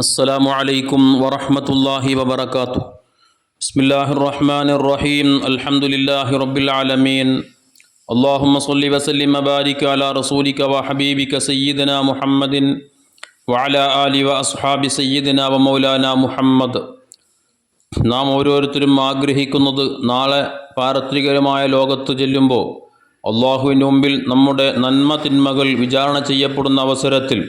السلام عليكم ورحمة الله وبركاته بسم الله الرحمن الرحيم الحمد لله رب العالمين اللهم صل وسلم وبارك على رسولك وحبيبك سيدنا محمد وعلى آله وأصحاب سيدنا ومولانا محمد നാം ഓരോരുത്തരും ആഗ്രഹിക്കുന്നത് നാളെ പാരത്രികരമായ ലോകത്ത് ചെല്ലുമ്പോൾ അള്ളാഹുവിൻ്റെ മുമ്പിൽ നമ്മുടെ നന്മ തിന്മകൾ വിചാരണ ചെയ്യപ്പെടുന്ന അവസരത്തിൽ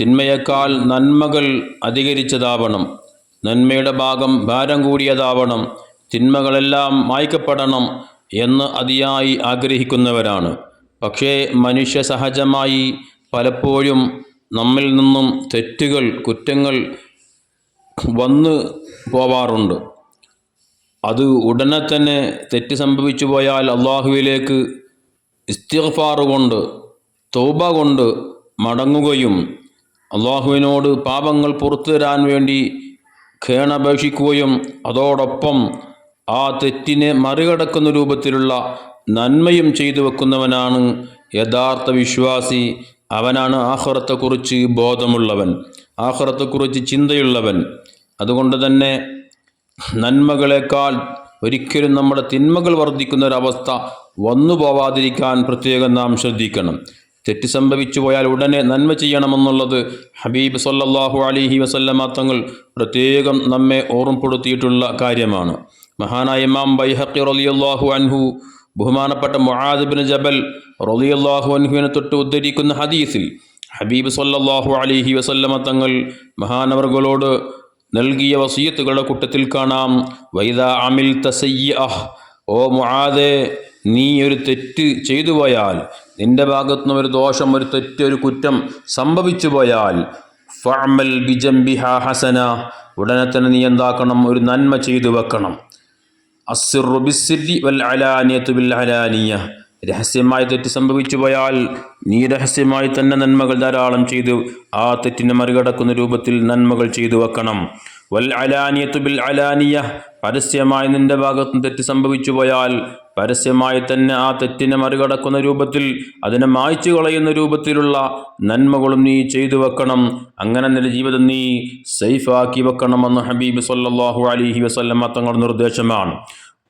തിന്മയേക്കാൾ നന്മകൾ അധികരിച്ചതാവണം. നന്മയുടെ ഭാഗം ഭാരം കൂടിയതാവണം. തിന്മകളെല്ലാം മായ്ക്കപ്പെടണം എന്ന് അതിയായി ആഗ്രഹിക്കുന്നവരാണ്. പക്ഷേ മനുഷ്യ സഹജമായി പലപ്പോഴും നമ്മിൽ നിന്നും തെറ്റുകൾ കുറ്റങ്ങൾ വന്നു പോവാറുണ്ട്. അത് ഉടനെ തന്നെ തെറ്റ് സംഭവിച്ചു പോയാൽ അള്ളാഹുവിലേക്ക് ഇസ്തിഫാറുകൊണ്ട് കൊണ്ട് തൗബ കൊണ്ട് മടങ്ങുകയും അള്ളാഹുവിനോട് പാപങ്ങൾ പുറത്തു തരാൻ വേണ്ടി ഖേണപേക്ഷിക്കുകയും അതോടൊപ്പം ആ തെറ്റിനെ മറികടക്കുന്ന രൂപത്തിലുള്ള നന്മയും ചെയ്തു വെക്കുന്നവനാണ് യഥാർത്ഥ വിശ്വാസി. അവനാണ് ആഹ്റത്തെക്കുറിച്ച് ബോധമുള്ളവൻ ആഹ്റത്തെക്കുറിച്ച് ചിന്തയുള്ളവൻ. അതുകൊണ്ട് തന്നെ നന്മകളെക്കാൾ ഒരിക്കലും നമ്മുടെ തിന്മകൾ വർദ്ധിക്കുന്ന ഒരവസ്ഥ വന്നു പോവാതിരിക്കാൻ പ്രത്യേകം നാം ശ്രദ്ധിക്കണം. തെറ്റ് സംഭവിച്ചു പോയാൽ ഉടനെ നന്മ ചെയ്യണമെന്നുള്ളത് ഹബീബ് സല്ലാഹു അലിഹി വസല്ലമ തങ്ങൾ പ്രത്യേകം നമ്മെ ഓർമ്മപ്പെടുത്തിയിട്ടുള്ള കാര്യമാണ്. മഹാനായ ഇമാം ബൈഹഖി റളിയല്ലാഹു അൻഹു ബഹുമാനപ്പെട്ട മുആദിബിൻ ജബൽ റളിയല്ലാഹു അൻഹുവിനെ തൊട്ട് ഉദ്ധരിക്കുന്ന ഹദീസിൽ ഹബീബ് സല്ലാഹു അലിഹി വസല്ലമ തങ്ങൾ മഹാനവർകളോട് നൽകിയ വസീയത്തുകളുടെ കൂട്ടത്തിൽ കാണാം. വൈദ അമിൽ തസയ്യ ഓ മുആദെ നീ ഒരു തെറ്റ് ചെയ്തു പോയാൽ നിന്റെ ഭാഗത്തുനിന്ന് ഒരു ദോഷം ഒരു തെറ്റ് ഒരു കുറ്റം സംഭവിച്ചു പോയാൽ ഫഅമൽ ബിജംബിഹ ഹസന ഉടനെ തന്നെ നീ എന്താക്കണം? ഒരു നന്മ ചെയ്തു വെക്കണം. ബിസ്സിരി വൽ അലാനിയത്ത് അലാനിയ രഹസ്യമായി തെറ്റ് സംഭവിച്ചു പോയാൽ നീ രഹസ്യമായി തന്നെ നന്മകൾ ധാരാളം ചെയ്തു ആ തെറ്റിനെ മറികടക്കുന്ന രൂപത്തിൽ നന്മകൾ ചെയ്തു വെക്കണം. വൽ അലാനിയത്തു ബിൽ അലാനിയ. പരസ്യമായി നിന്റെ ഭാഗത്തും തെറ്റ് സംഭവിച്ചു പോയാൽ പരസ്യമായി തന്നെ ആ തെറ്റിനെ മറികടക്കുന്ന രൂപത്തിൽ അതിനെ മായ്ച്ചു കളയുന്ന രൂപത്തിലുള്ള നന്മകളും നീ ചെയ്തു വെക്കണം. അങ്ങനെ നിന്റെ ജീവിതം നീ സേഫാക്കി വെക്കണമെന്ന് ഹബീബ് സല്ലാഹു അലിഹി വസല്ലമ തങ്ങളുടെ നിർദ്ദേശമാണ്.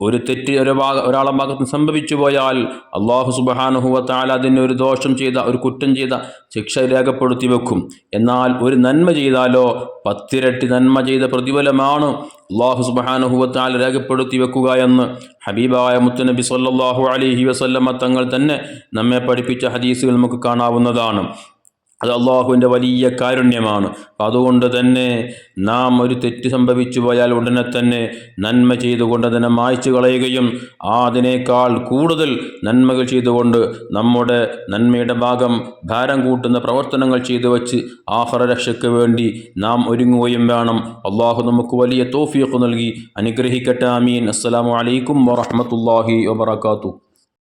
ഒരു തെറ്റ് ഒരു ഭാഗ ഒരാളെ ഭാഗത്ത് സംഭവിച്ചു പോയാൽ അള്ളാഹു സുബഹാനുഹുവത്താൽ അതിന് ഒരു ദോഷം ചെയ്ത ഒരു കുറ്റം ചെയ്ത ശിക്ഷ രേഖപ്പെടുത്തി വെക്കും. എന്നാൽ ഒരു നന്മ ചെയ്താലോ പത്തിരട്ടി നന്മ ചെയ്ത പ്രതിഫലമാണ് അള്ളാഹു സുബഹാനുഹുവത്താൽ രേഖപ്പെടുത്തി വെക്കുക എന്ന് ഹബീബായ മുത്തുനബി സല്ലാഹു അലൈഹി വസല്ലമ്മ തങ്ങൾ തന്നെ നമ്മെ പഠിപ്പിച്ച ഹദീസുകൾ നമുക്ക് കാണാവുന്നതാണ്. അത് അള്ളാഹുവിന്റെ വലിയ കാരുണ്യമാണ്. അതുകൊണ്ട് തന്നെ നാം ഒരു തെറ്റ് സംഭവിച്ചു പോയാൽ ഉടനെ തന്നെ നന്മ ചെയ്തുകൊണ്ട് അതിനെ മായ്ച്ചു കളയുകയും അതിനേക്കാൾ കൂടുതൽ നന്മകൾ ചെയ്തുകൊണ്ട് നമ്മുടെ നന്മയുടെ ഭാഗം ഭാരം കൂട്ടുന്ന പ്രവർത്തനങ്ങൾ ചെയ്തു വച്ച് ആഹ്റ രക്ഷയ്ക്ക് വേണ്ടി നാം ഒരുങ്ങുകയും വേണം. അള്ളാഹു നമുക്ക് വലിയ തോഫിയൊക്കെ നൽകി. അനുഗ്രഹിക്കട്ടെ. അമീൻ അസ്സലാമു അലൈക്കും വാഹമത്തല്ലാഹി വബർക്കാത്തു